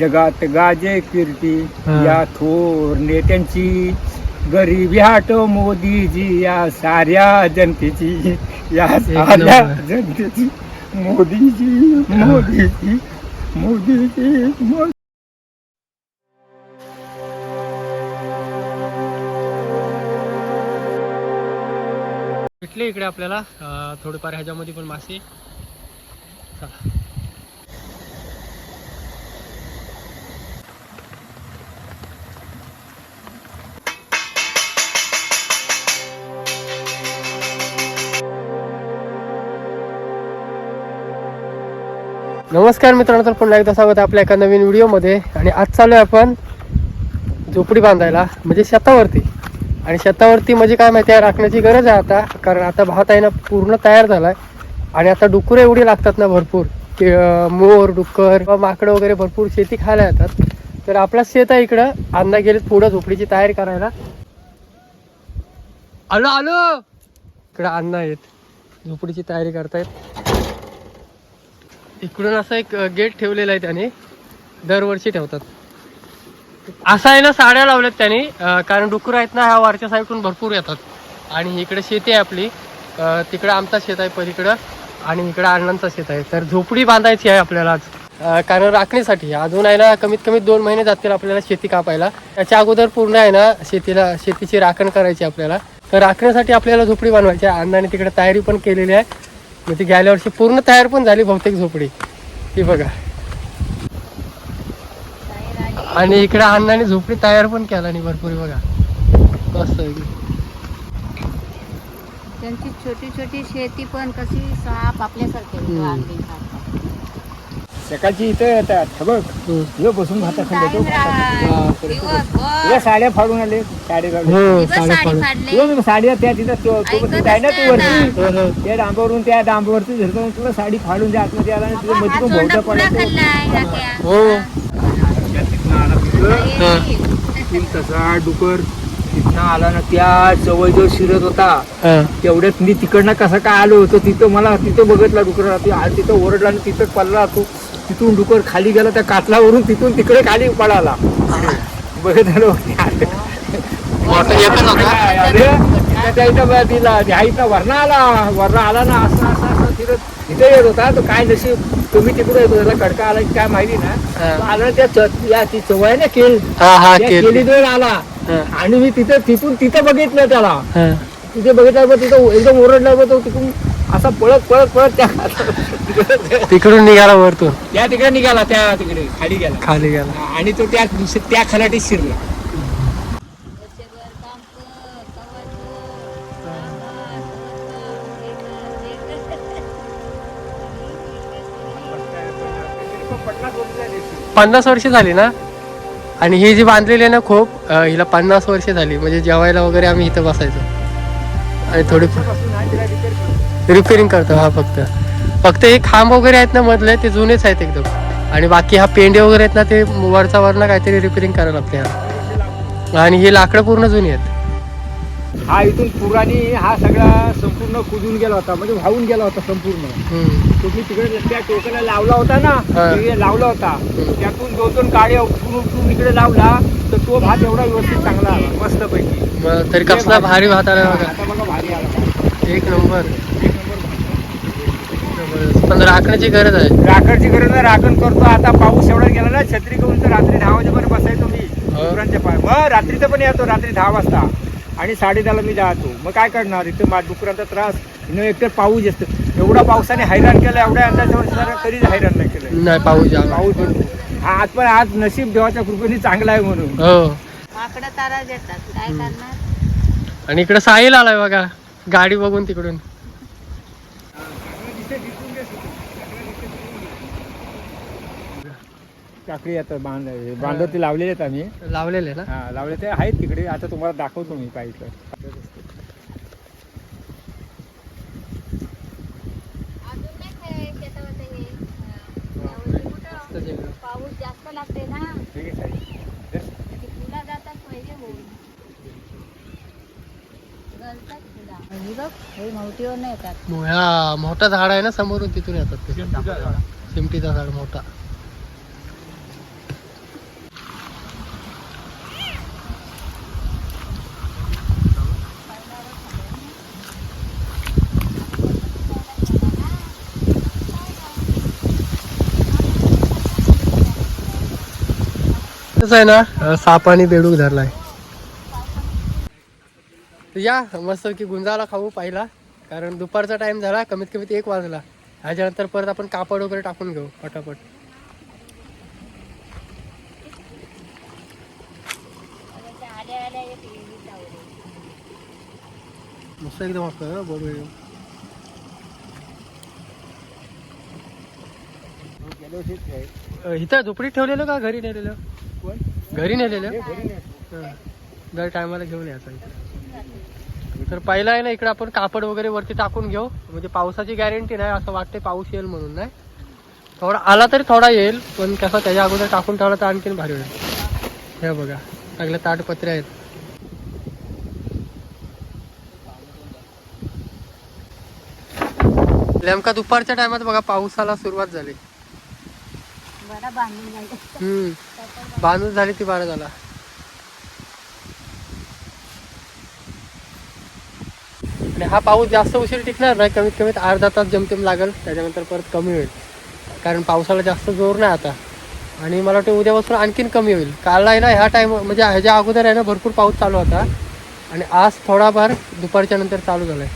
जगात गाजे कीर्ती हा. या थोर नेत्यांची गरिबी हटो मोदीजी या साऱ्या जनतेची या साऱ्या नंबर. जनतेची मोदीजी मोदीजी मोदीजी मोदी भेटले इकडे आपल्याला अं, थोडेफार ह्याच्यामध्ये पण मासे चला. नमस्कार मित्रांनो तर पुन्हा एकदा स्वागत आहे आपल्या एका नवीन व्हिडिओमध्ये. आणि आज चालू आहे आपण झोपडी बांधायला म्हणजे शेतावरती. आणि शेतावरती म्हणजे काय माहिती आहे राखण्याची गरज आहे आता कारण आता भात आहे ना पूर्ण तयार झालाय. आणि आता डुक्करं एवढी लागतात ना भरपूर की मोर डुक्कर किंवा माकडं वगैरे भरपूर शेती खायला येतात. तर आपला शेत आहे इकडं अण्णा गेले पुढं झोपडीची तयारी करायला. आलो आलो! इकडं अण्णा आहेत झोपडीची तयारी करतायत. इकडून असा एक गेट ठेवलेला आहे त्याने. दरवर्षी ठेवतात. असं आहे ना साड्या लावल्यात त्यांनी कारण डुकर आहेत ना ह्या वरच्या साईडून भरपूर येतात. आणि इकडे शेती आहे आपली. तिकडं आमचा शेत आहे पलीकडं आणि इकडं अण्णांचा शेत आहे. तर झोपडी बांधायची आहे आपल्याला आज. कारण राखणीसाठी. अजून आहे ना कमीत कमी दोन महिने जातील आपल्याला शेती कापायला. त्याच्या अगोदर पूर्ण आहे ना शेतीला शेतीची राखण करायची आपल्याला. तर राखण्यासाठी आपल्याला झोपडी बांधवायची आहे. अण्णाने तिकडे तयारी पण केलेली आहे. मग ती गेल्या वर्षी पूर्ण तयार पण झाली बहुतेक झोपडी ती बघा आणि इकडे अण्णाने झोपडी तयार पण केला नाही भरपूर बघा मस्त. त्यांची छोटी छोटी शेती पण कशी साप आपल्यासारखे. सकाळची इथं येतात हे बघ हम्म. हे बसून भाता खाल्ले तो Time राय. हा, दिवसभर. तुला साड्या फाडून आले साडे हो. फाडले तुला साड्या त्या तिथं तो- आहे ना तू वरती हो, हो. त्या डांबावरून त्या डांबावरती झरकून तुला साडी फाडून त्या आतमध्ये आला आणि तुझं बाबा, मध्ये हा पण भोवता पडला. हो हा. तीन तसा डुकर तिथनं आला ना त्या जवळजवळ शिरत होता हा. तेवढ्यात मी तिकडनं कसा काय आलो होतो तिथं मला तिथं बघितला डुकर तिथं ओरडला आणि तिथं पडला तो तिथून डुकर खाली गेला त्या कातलावरून तिथून तिकडे खाली पडाला बघत आलो मोठा एकच होता? अरे तिथं त्या इथं बा- तिला ह्या वरणा आला. वरणा आला ना असं असं असं तिथं तिथे येत होता. तो काय नशीब तुम्ही तिकडे येतो त्याला कडका आला की काय माहिती ना? आला त्या या ती चवय ना केल. केली. केलीजवळ आला. आणि मी तिथं तिथून तिथं बघितलं त्याला. तिथे बघितलं बघ तिथं एकदम ओरडला बघ तो तिथून असा पळत पळत पळत त्या तिकडून निघाला वरतून? त्या तिकडे निघाला त्या तिकडे खाली गेला. खाली गेला. आणि तो त्या त्या खलाटीत शिरला. पन्नास वर्ष झाली ना? आणि ही जी बांधलेली आहे ना खूप हिला पन्नास वर्ष झाली. म्हणजे जेवायला वगैरे आम्ही इथं बसायचो. आणि थोडी रिपेअरिंग करतो हा फक्त. फक्त हे खांब वगैरे आहेत ना मधले ते जुनेच आहेत एकदम. आणि बाकी हा पेंडे वगैरे आहेत ना ते वरचा वरनं काहीतरी रिपेअरिंग करायला लागते हा. आणि ही लाकडं पूर्ण जुनी आहेत. हा इथून पुराणी हा सगळा संपूर्ण कुजून गेला होता म्हणजे वाहून गेला होता संपूर्ण. तुम्ही तिकडे त्या टोकाला लावला होता ना लावला होता. त्यातून दोन दोन काळे इकडे लावला तर तो भात एवढा व्यवस्थित चांगला आला मस्त पैकी तरी कसला भारी भात आला बघा भारी आला. एक नंबर. राखण्याची गरज आहे. राखडची गरज नाही. राखण करतो. आता पाऊस एवढा गेला ना छत्री घेऊन तर रात्री दहा वाजेपर्यंत बसायचो मी. हो. डुकरांच्या पाय मग रात्रीचं पण येतो. रात्री दहा वाजता. आणि साडे दहाला मी जातो. मग काय करणार? इथं मा डुकरांचा त्रास. न एकतर पाऊस असतो. एवढा पावसाने हैराण केलं. एवढ्या अंदाजावर कधीच हैराण नाही केलं. नाही पाऊस पाऊस भरपूर आज पण आज नशीब देवाच्या कृपेने चांगला आहे म्हणून. हो. माकडं तारा देतात. काय करणार? आणि इकडे साहिल आलाय बघा. गाडी बघून तिकडून. काकडी आता बांध बांधत ते लावलेले आहेत आम्ही. लावलेले ना? हा लावले ते आहेत तिकडे. आता तुम्हाला दाखवतो मी पाहिजे. हे. पाऊस जास्त लागते ना. ठीक आहे साहेब. फुलं जातात पहिले हे हा मोठा झाड आहे ना समोरून तिथून येतात ते. चिमटीचा झाड मोठा. तसं आहे ना? सापाने बेडूक धरलाय. या मस्त की गुंजाला खाऊ पाहिला. कारण दुपारचा टाइम झाला कमीत कमीत एक वाजला. ह्याच्यानंतर परत आपण कापड वगैरे टाकून घेऊ पटापट. मस्त एकदम असतं बरोबर इथं झोपडीत ठेवलेलं का घरी नेलेलं? घरी नेलेलं. दर टायमाला घेऊन यायचं इकडे तर पहिला आहे ना इकडे आपण कापड वगैरे वरती टाकून घेऊ. म्हणजे पावसाची गॅरंटी नाही असं वाटते पाऊस येईल म्हणून नाही? थोडा आला तरी थोडा येईल पण कसं त्याच्या अगोदर टाकून ठेवला तर आणखीन भारी होईल. हे बघा सगळे ताटपत्रे आहेत. नेमका दुपारच्या टायमात बघा पावसाला सुरुवात झाली. बरा बांधून जायचं. बांधून झाली ती बारा झाला. आणि हा पाऊस जास्त उशीर टिकणार नाही कमीत कमीत अर्धा तास जमतेम लागेल त्याच्यानंतर परत कमी होईल. कारण पावसाला जास्त जोर नाही आता. आणि मला वाटतं उद्यापासून आणखीन कमी होईल. काल आहे ना ह्या टाइम म्हणजे ह्याच्या अगोदर आहे ना भरपूर पाऊस चालू होता. आणि आज थोडाफार दुपारच्या नंतर चालू झालाय.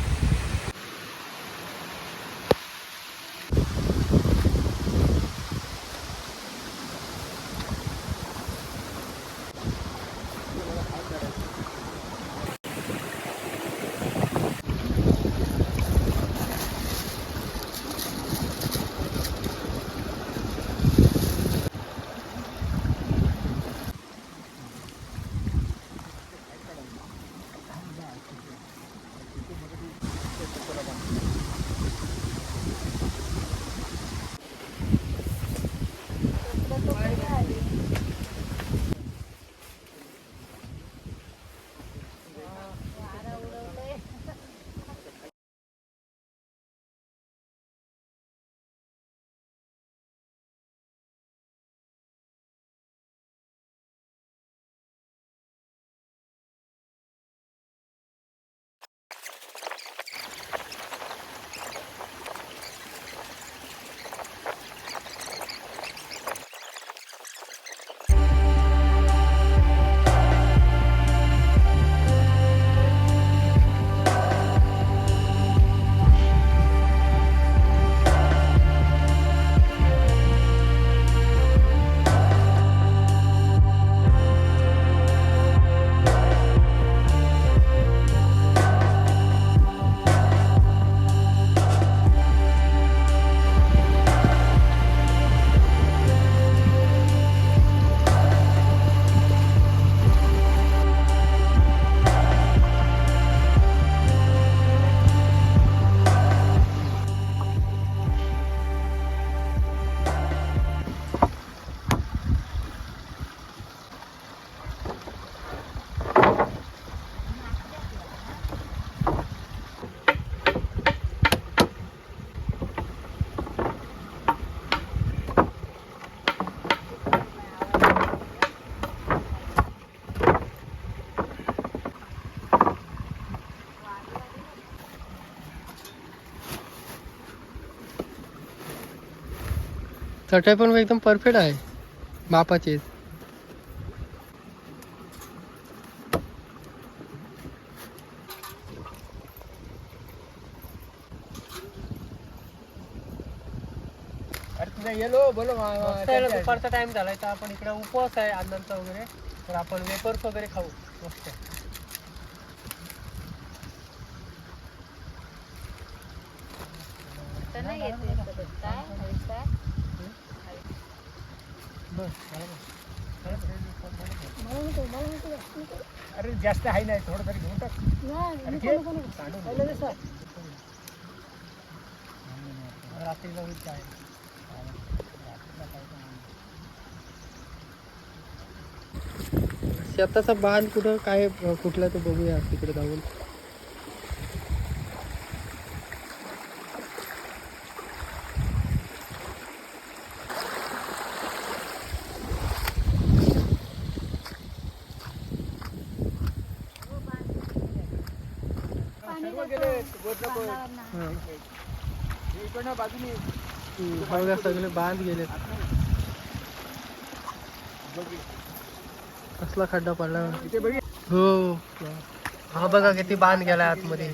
चटई पण एकदम परफेक्ट आहे. मापाची येलो बोलो दुपारचा टाइम झालाय तर आपण इकडे उपवास आहे वगैरे. तर आपण वेपर्स वगैरे खाऊ. मस्त नाही येत आहे सगळं. काय हवीस काय? अरे जास्त आहे नाही थोडं तरी घेऊन टाक. रात्रीला होईल काय शेताचा बांध कुठं काय कुठला तो बघूया तिकडे जाऊन सर्व गेले गोदला गोद. हां. हे इकडनं बाजूने हम्म, बघा सगळे बांध गेले. कसला खड्डा पडला. हो. हा बघा किती बांध गेलाय आतमध्ये.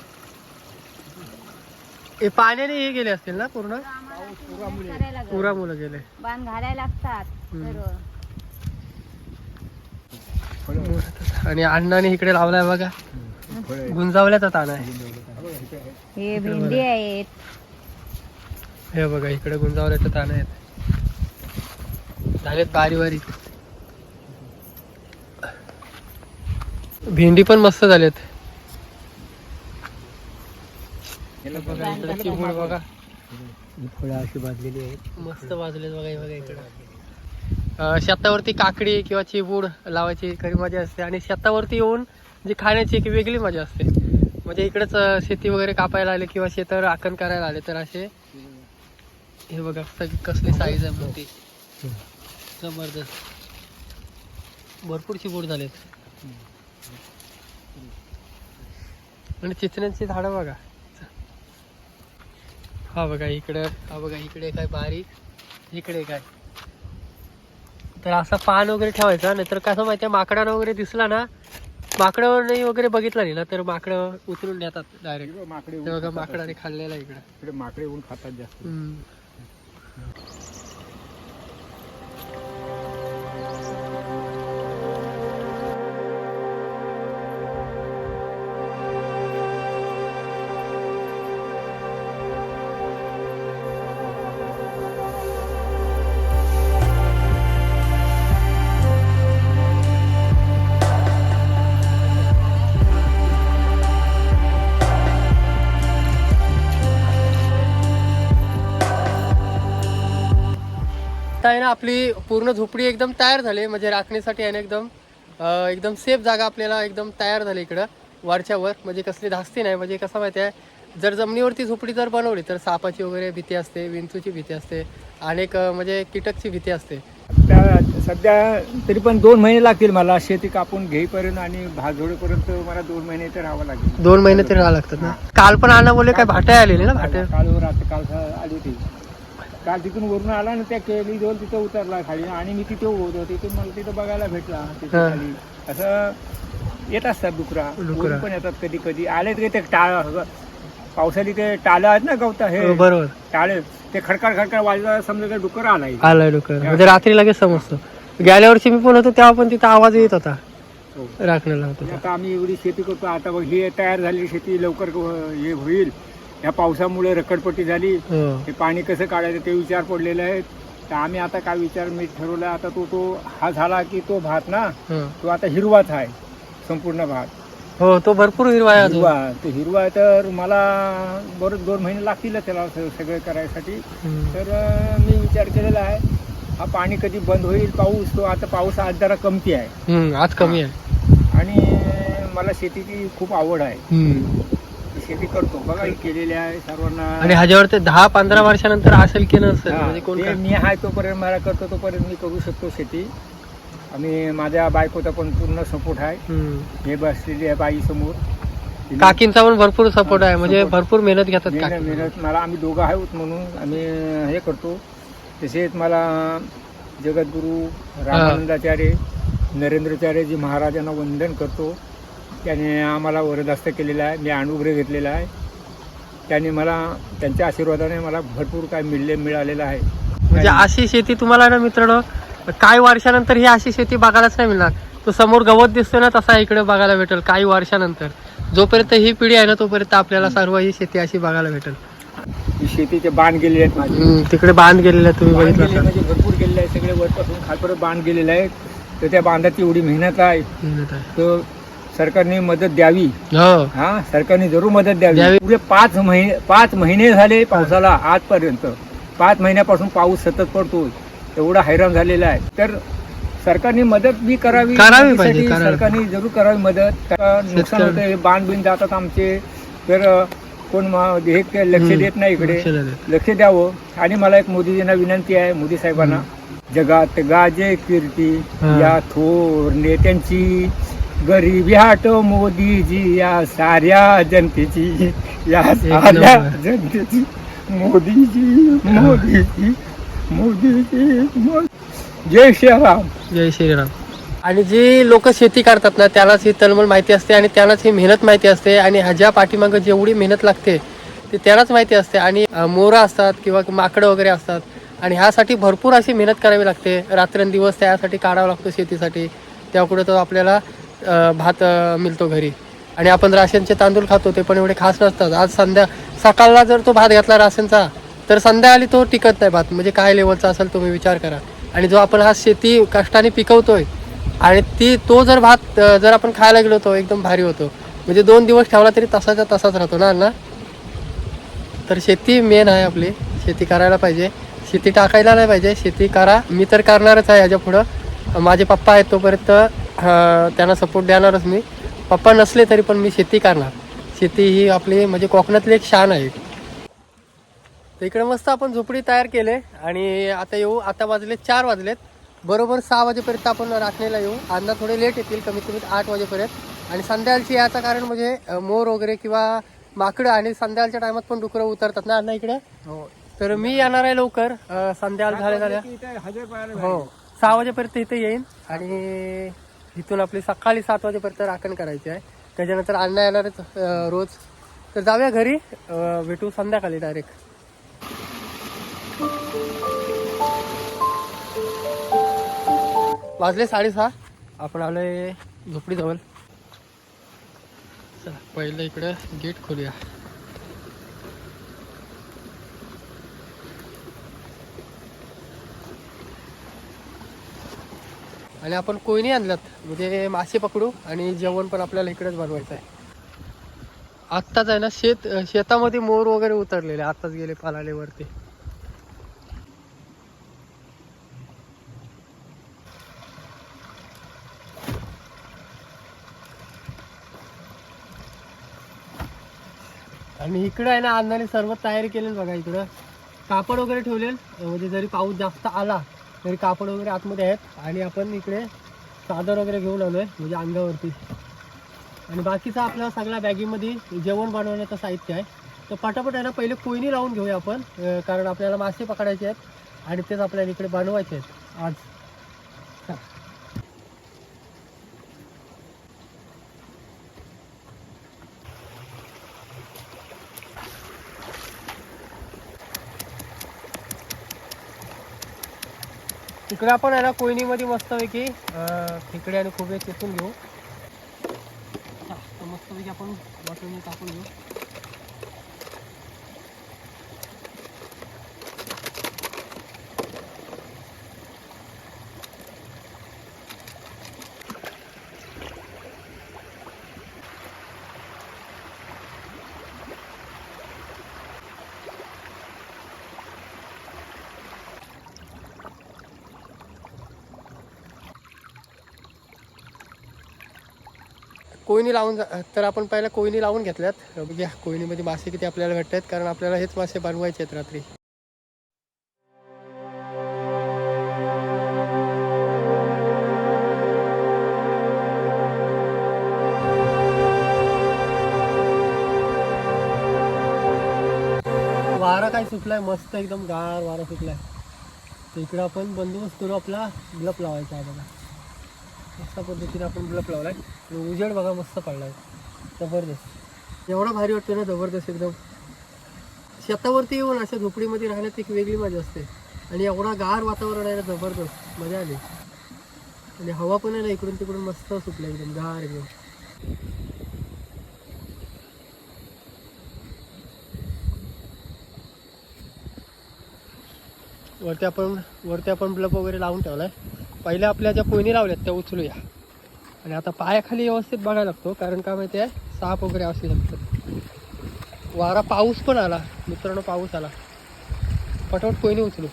हे पाण्याने हे गेले असतील ना पूर्ण. पुरा मुलं गेले. बांध घालायला लागतात. हम्म. सर्व. आणि अण्णाने इकडे लावलाय बघा. गुंजावल्याचा ताण आहे. हे भेंडी आहेत. हे बघा इकडे गुंजावल्याचं ताण आहेत झालेत बारी बारीक भेंडी पण मस्त झालेत. बघा इकडे चिमूड बघा. फळं अशी भाजलेली आहेत मस्त भाजलेत बघा हे बघा इकडं. शेतावरती काकडी किंवा चिबूड लावायची खरी मजा असते. आणि शेतावरती येऊन जी खाण्याची एक वेगळी मजा असते. म्हणजे इकडेच शेती वगैरे कापायला आले किंवा शेतावर आखण करायला आले तर असे हे बघा कसली साईज आहे मोठी जबरदस्त. भरपूर चिबूड झालेत. आणि चिचण्यांची झाडं बघा. हा बघा इकडं हा बघा इकडे काय बारीक इकडे काय. तर असा पान वगैरे ठेवायचा नाहीतर कसं माहितीये माकडानं वगैरे दिसला ना माकडं नाही वगैरे बघितलं नाही ना तर माकडं उचलून नेतात डायरेक्ट माकडे बघा माकडाने खाल्लेला आहे इकडं. इकडे माकडे येऊन खातात जास्त. Okay. आता आहे ना आपली पूर्ण झोपडी एकदम तयार झाली म्हणजे राखणीसाठी आहे ना एकदम एकदम सेफ जागा आपल्याला एकदम तयार झाली इकडं वरच्या वर म्हणजे कसली धास्ती नाही. म्हणजे कसं माहिती आहे जर जमिनीवरती झोपडी जर बनवली तर सापाची वगैरे भीती असते विंचूची भीती असते अनेक म्हणजे कीटकची भीती असते. सध्या तरी पण दोन महिने लागतील मला शेती कापून घेईपर्यंत आणि भात झोडेपर्यंत मला दोन महिने तर राहावं लागेल. दोन महिने तरी राहावं लागतात ना? काल पण अण्णा बोलले काय भाट्या आलेली ना भाट्या? काल रात्री काल आली होती. काल तिथून वरून आला ना त्या केली जवळ तिथं उतरला खाली. आणि मी तिथे उभं होतो. तिथून मला तिथं बघायला भेटला. तिथे. खाली. असं येत असतात डुकरा. पण येतात कधी कधी. आले ते ते टाळ. पावसाळी ते टाळं आहेत ना गवता हे हो, बरोबर. टाळे. ते खडखड खडखड वाजला समजा ते डुकर आलाय आलाय डोकर. म्हणजे रात्री लगेच समजतो. गेल्या वर्षी मी पण होतो तेव्हा पण तिथं आवाज येत होता. हो. राखण्याला होता आता आम्ही एवढी शेती करतो. आता बघ ही तयार झालेली शेती लवकर हे होईल. या पावसामुळे रखडपट्टी झाली. हो. पाणी कसं काढायचं ते विचार पडलेले आहेत. तर आम्ही आता काय विचार मी ठरवला आता तो तो हा झाला की तो भात ना. तो आता हिरवाच आहे संपूर्ण भात. हो तो भरपूर हिरवा आहे हिरवा तो हिरवा आहे तर मला बरं दोन महिने लागतील त्याला सगळं करायसाठी. तर मी विचार केलेला आहे हा पाणी कधी बंद होईल पाऊस तो आता पाऊस आज जरा कमती आहे. आज कमी आहे. आणि मला शेतीची खूप आवड आहे. शेती करतो. बघा केलेली आहे सर्वांना. आणि ह्याच्यावर ते दहा पंधरा वर्षानंतर असेल की नसेल हा, म्हणजे कोण ते काय- मी आहे तोपर्यंत मला करतो तोपर्यंत मी करू शकतो शेती. आणि माझ्या बायकोचा पण पूर्ण सपोर्ट आहे. हम्म. हे बसलेली आहे बाई समोर. काकींचा पण भरपूर सपोर्ट आहे म्हणजे Support. भरपूर मेहनत घेतात मेहनत काकी. मेहनत मला आम्ही दोघं आहोत म्हणून आम्ही हे करतो. तसेच मला जगद्गुरू रामानंदाचार्य नरेंद्राचार्यजी महाराजांना वंदन करतो. त्याने आम्हाला वरदस्त केलेला आहे. मी अनुग्रह घेतलेला आहे. त्याने मला त्यांच्या आशीर्वादाने मला भरपूर काय मिळले मिळालेलं आहे. म्हणजे अशी शेती तुम्हाला ना मित्रांनो काही वर्षानंतर ही अशी शेती बघायलाच नाही मिळणार. तो समोर गवत दिसतो ना तसा इकडे बघायला भेटेल काही वर्षानंतर. जोपर्यंत ही पिढी आहे ना तोपर्यंत आपल्याला सर्व ही शेती अशी बघायला भेटेल. ही शेतीचे बांध गेलेले आहेत माझे. हम्म, तिकडे बांध गेलेले तुम्ही बांध बघितलं गेलेले. म्हणजे भरपूर गेलेले आहे सगळे वरपासून खालपर्यंत बांध गेलेले आहेत. तर त्या बांधाची एवढी मेहनत आहे. मेहनत आहे. तर सरकारने मदत द्यावी. हो. हा सरकारने जरूर मदत द्यावी. द्यावी. पुढे पाच महिने पाच महिने झाले पावसाला आजपर्यंत. पाच महिन्यापासून पाऊस सतत पडतो एवढा हैराण झालेला आहे. तर सरकारने मदत बी करावी. करावी. सरकारने जरूर करावी मदत. नुकसान होतं हे बांध बिन जातात आमचे. तर अ, कोण मा- हे काही लक्ष हम्म. देत नाही इकडे. लक्ष नाही. देत. लक्ष द्यावं. आणि मला एक मोदीजींना विनंती आहे मोदी साहेबांना. जगात गाजे कीर्ती हा. या थोर नेत्यांची गरिबी हाट मोदीजी या साऱ्या जनतेची या साऱ्या. जनतेची. मोदीजी मोदीजी मोदीजी मोदी. जय श्रीराम. जय श्रीराम. आणि जी लोक शेती करतात ना त्यालाच ही तळमळ माहिती असते आणि त्यालाच ही मेहनत माहिती असते आणि ह्याच्या पाठीमागं जेवढी मेहनत लागते ते त्यालाच माहिती असते. आणि मोरं असतात किंवा माकडं वगैरे असतात आणि ह्यासाठी भरपूर अशी मेहनत करावी लागते. रात्रंदिवस त्यासाठी काढावा लागतो शेतीसाठी. तेव्हा कुठं तो आपल्याला भात मिळतो घरी. आणि आपण राशनचे तांदूळ खातो ते पण एवढे खास नसतात. आज संध्या सकाळला जर तो भात घातला राशनचा तर संध्याकाळी तो टिकत नाही भात. म्हणजे काय लेवलचा असेल तुम्ही विचार करा. आणि जो आपण हा शेती कष्टाने पिकवतोय आणि ती तो जर भात जर आपण खायला गेलो तो एकदम भारी होतो. म्हणजे दोन दिवस ठेवला तरी तसाचा तसाच राहतो ना अण्णा? तर शेती मेन आहे आपली. शेती करायला पाहिजे. शेती टाकायला नाही पाहिजे. शेती करा. मी तर करणारच आहे याच्या पुढं माझे पप्पा आहेत तोपर्यंत त्यांना सपोर्ट देणारच मी. पप्पा नसले तरी पण मी शेती करणार. शेती ही आपली म्हणजे कोकणातली एक शान आहे. तर इकडे मस्त आपण झोपडी तयार केले आणि आता येऊ. आता वाजले चार वाजलेत. बरोबर सहा वाजेपर्यंत आपण राखणीला येऊ. अण्णा थोडे लेट येतील कमीत कमी आठ वाजेपर्यंत. आणि संध्याकाळची याचं कारण म्हणजे मोर वगैरे किंवा माकडं आणि संध्याकाळच्या टायमात पण डुकरं उतरतात ना अण्णा इकडे? हो. तर मी येणार आहे लवकर. संध्याकाळ झाल्या झाल्या हो. सहा वाजेपर्यंत इथे येईन आणि इथून आपली सकाळी सात वाजेपर्यंत राखण करायची आहे. त्याच्यानंतर अण्णा येणारच रोज. तर जाऊया घरी भेटू संध्याकाळी डायरेक्ट वाजले साडेसहा. आपण आलोय झोपडीजवळ. चला पहिलं इकडं गेट खोलूया. आणि आपण कोयनी आणल्यात. म्हणजे मासे पकडू आणि जेवण पण आपल्याला इकडेच बनवायचं आहे. आत्ताच आहे ना शेत शेतामध्ये मोर वगैरे उतरलेले आत्ताच गेले पालाले वरती आणि इकडं आहे ना अन्नाने सर्व तयारी केलेलं बघा इकडं. कापड वगैरे ठेवले म्हणजे जरी पाऊस जास्त आला तरी कापड वगैरे आतमध्ये आहेत. आणि आपण इकडे चादर वगैरे घेऊन आलो आहे म्हणजे अंगावरती. आणि बाकीचा आपल्या सगळ्या बॅगीमध्ये जेवण बनवण्याचं साहित्य आहे. तर पटापट आहे ना पहिले कोयनी लावून घेऊया आपण कारण आपल्याला मासे पकडायचे आहेत. आणि तेच आपल्याला इकडे बनवायचे आहेत. आज इकडे आपण आहे ना कोयनीमध्ये मस्तपैकी अं, खेकडे आणि खोबरे चेतून घेऊ. हा, मस्तपैकी आपण वाटून टाकून घेऊ. कोयनी लावून जा- तर आपण पहिला कोयनी लावून घेतल्यात. बघूया कोयनीमध्ये मासे किती आपल्याला भेटतात कारण आपल्याला हेच मासे बनवायचे आहेत रात्री. वारा काय सुटलाय? मस्त एकदम गार वारा सुटलाय. तर इकडं आपण बंदोबस्त करू आपला ग्लप लावायचा आहे बघा. मस्त पद्धतीने आपण ब्लप लावला आणि उजेड बघा मस्त पडलाय. जबरदस्त. एवढं भारी वाटतं ना जबरदस्त एकदम. शेतावरती येऊन अशा झोपडीमध्ये राहण्यात एक वेगळी मजा असते. आणि एवढा गार वातावरण आहे ना जबरदस्त. मजा आली. आणि हवा पण आहे ना इकडून तिकडून मस्त सुटल्या एकदम गार एकदम. वरती आपण वरती आपण ब्लब वगैरे लावून ठेवला आहे पहिल्या आपल्या ज्या कोयनी लावल्यात त्या उचलूया. आणि आता पायाखाली व्यवस्थित बघायला लागतो कारण काय माहिती आहे? साप वगैरे असू शकतात वारा पाऊस पण आला. मित्रांनो पाऊस आला. पटवट कोयनी उचलू.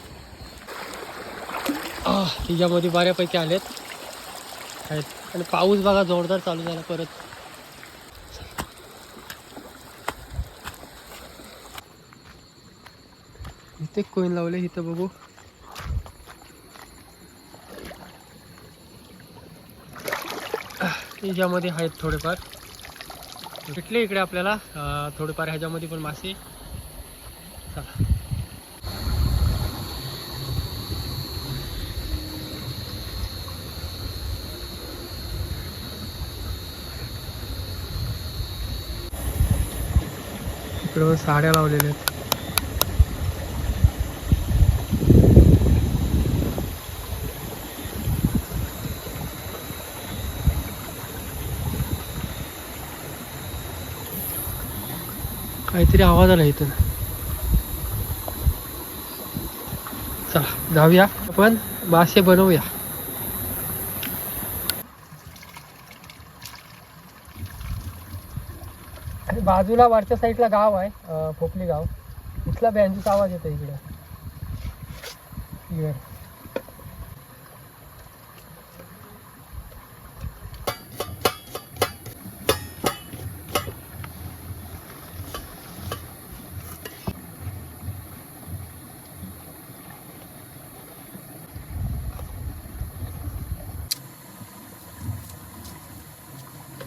तिच्यामध्ये बऱ्यापैकी आलेत. आहेत. आणि पाऊस बघा जोरदार चालू झाला परत. इथे कोईन लावले इथं बघू. ह्याच्यामध्ये आहेत थोडेफार. भेटले इकडे आपल्याला. थोडेफार ह्याच्यामध्ये पण मासे. चला. इकडं साड्या लावलेल्या आहेत. काहीतरी आवाज आला इथं. चला जाऊया. आपण मासे बनवूया. बाजूला वरच्या साईडला गाव आहे खोपली गाव. इथला बँजूचा आवाज येतो इकडे.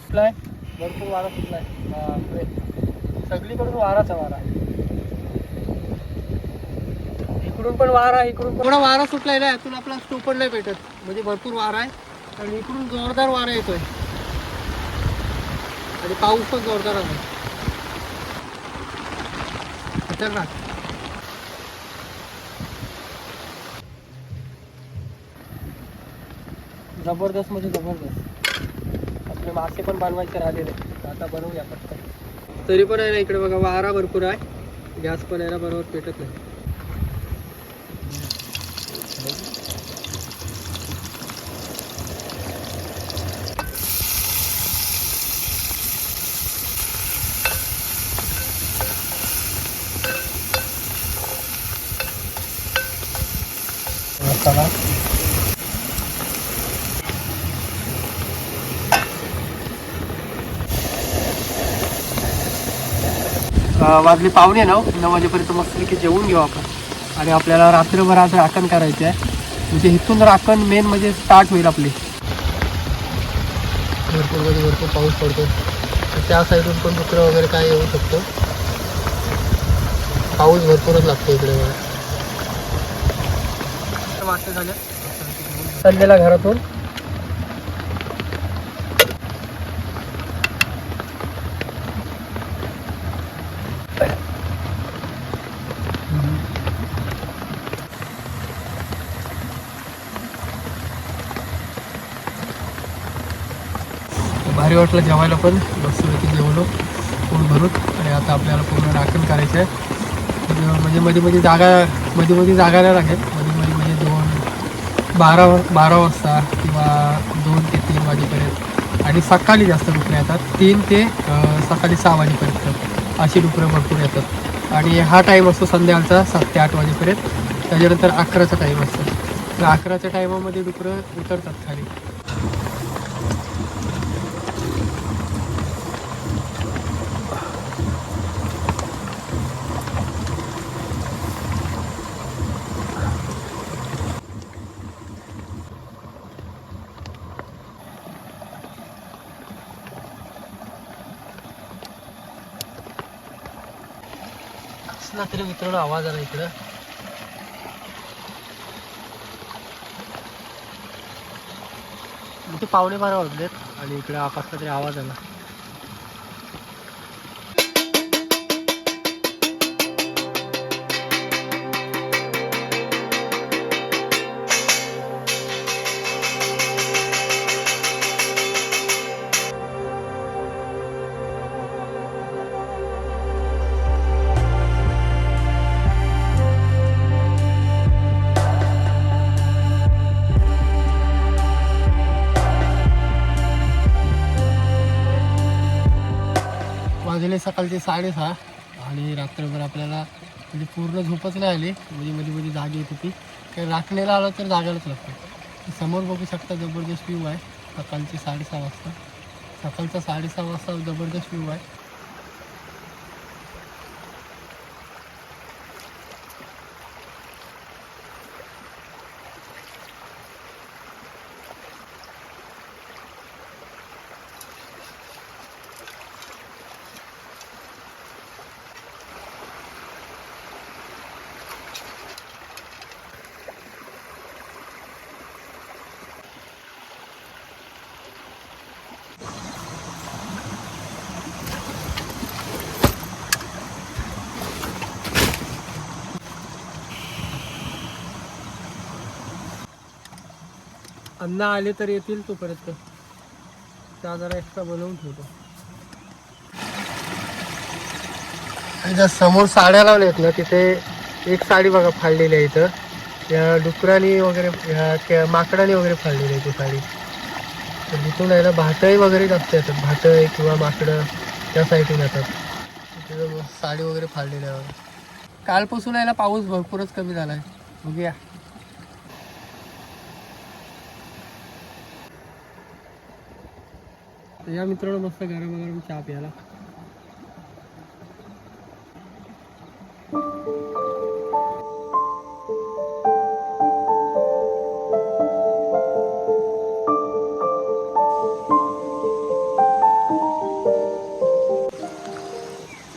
सुटलाय भरपूर वारा सुटलाय. बापरे. सगळीकडून वाराचा वारा. इकडून पण वारा इकडून थोडा वारा सुटलाय ना यातून आपला स्टोव पण नाही भेटत. म्हणजे भरपूर वारा आहे. आणि इकडून जोरदार वारा येतोय. आणि पाऊस पण जोरदार आहे. खतरनाक. जबरदस्त म्हणजे जबरदस्त. आपले मासे पण बनवायचे राहिलेले. आता बनवूया पटकन तरी पण आहे ना इकडे बघा वारा भरपूर आहे. गॅस पण आहे ना बरोबर पेटत नाही. मसाला वाजले पावणे नऊ नऊ वाजेपर्यंत मस्तपैकी जेवून घेऊ आपण. आणि आपल्याला रात्रभर आज राखण करायचे आहे. म्हणजे इथून राखण मेन म्हणजे स्टार्ट होईल आपली. भरपूर म्हणजे भरपूर पाऊस पडतो. त्या साईडून पण दुसरं वगैरे काय येऊ शकतो. पाऊस भरपूरच लागतो इकडे. बघा. वाटतं झालं. चाललेला घरातून. भारी वाटलं जेवायला पण. मस्तपैकी जेवलो. पोट भरून. आणि आता आपल्याला पूर्ण राखण करायचं आहे म्हणजे- म्हणजे मध्ये मध्ये जागा मध्ये मध्ये जागा नाही लागेल मध्ये मध्ये म्हणजे दोन बारा बारा वाजता किंवा दोन ते तीन वाजेपर्यंत. आणि सकाळी जास्त डुकरं येतात. तीन ते सकाळी सहा वाजेपर्यंत अशी डुकरं भरपूर येतात. आणि हा टाईम असतो संध्याकाळचा सात ते आठ वाजेपर्यंत. त्याच्यानंतर अकराचा टाईम असतो. तर अकराच्या टायमामध्ये डुकरं उतरतात खाली. कसला तरी मित्रांनो आवाज आला इकडं. मोठे पावणे बारा वाजलेत आणि इकडे आकाशला तरी आवाज आला. सकाळचे साडेसहा आणि रात्रभर आपल्याला म्हणजे पूर्ण झोपच नाही आली. म्हणजे मध्ये मध्ये जाग येत होती. काही राखणीला आलं तर जागायलाच लागतं समोर बघू शकता जबरदस्त व्ह्यू आहे. सकाळचे साडेसहा वाजता. सकाळचा साडेसहा वाजता जबरदस्त व्ह्यू आहे. अन्न आले तर येतील तोपर्यंत. त्या जरा एक्स्ट्रा बनवून ठेवतो. आणि ज्या समोर साड्या लावल्या आहेत ना तिथे एक साडी बघा फाडलेली आहे इथं. या डुकरांनी वगैरे त्या माकडाने वगैरे फाडलेली आहे ती साडी. तर तिथून आहे ना भातही वगैरे जास्त येतात भाटय किंवा माकडं त्या साईडून येतात साडी वगैरे फाडलेल्या कालपासून आहे ना पाऊस भरपूरच कमी झाला आहे बघूया. तर या मित्रांनो मस्त गरम चहा प्यायला.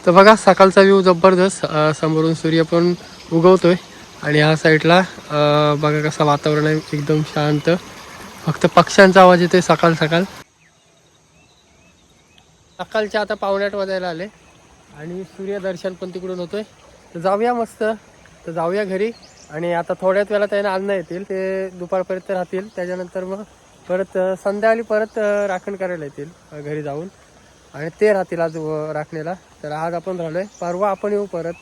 तर बघा सकाळचा व्ह्यू जबरदस्त समोरून सूर्य पण उगवतोय. आणि ह्या साईडला बघा कसं वातावरण आहे एकदम शांत. फक्त पक्ष्यांचा आवाज येतोय सकाळ सकाळ. सकाळच्या आता पावण्यात वाजायला आले. आणि सूर्यदर्शन पण तिकडून होतोय. तर जाऊया मस्त. तर जाऊया घरी. आणि आता थोड्याच वेळात त्यांना अन्न येतील. ते दुपारपर्यंत राहतील. त्याच्यानंतर मग परत संध्याकाळी परत राखण करायला येतील घरी जाऊन. आणि ते राहतील आज राखणेला राखणीला. तर आज आपण राहिलोय परवा आपण येऊ परत.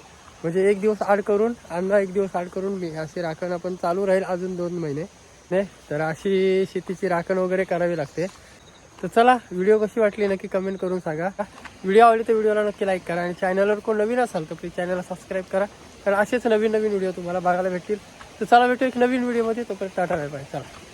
म्हणजे एक दिवस आड करून अन्ना एक दिवस आड करून मी अशी राखण आपण चालू राहील अजून दोन महिने. नाही तर अशी शेतीची राखण वगैरे करावी लागते. तर चला व्हिडिओ कशी वाटली नक्की कमेंट करून सांगा. व्हिडिओ आवडली तर व्हिडिओला नक्की लाईक करा आणि चॅनलवर कोण नवीन असाल तर प्लीज चॅनलला सबस्क्राईब करा. कारण असेच नवीन नवीन व्हिडिओ तुम्हाला बघायला भेटतील. तर चला भेटू एक नवीन व्हिडिओमध्ये तोपर्यंत टाटा बाय बाय चला.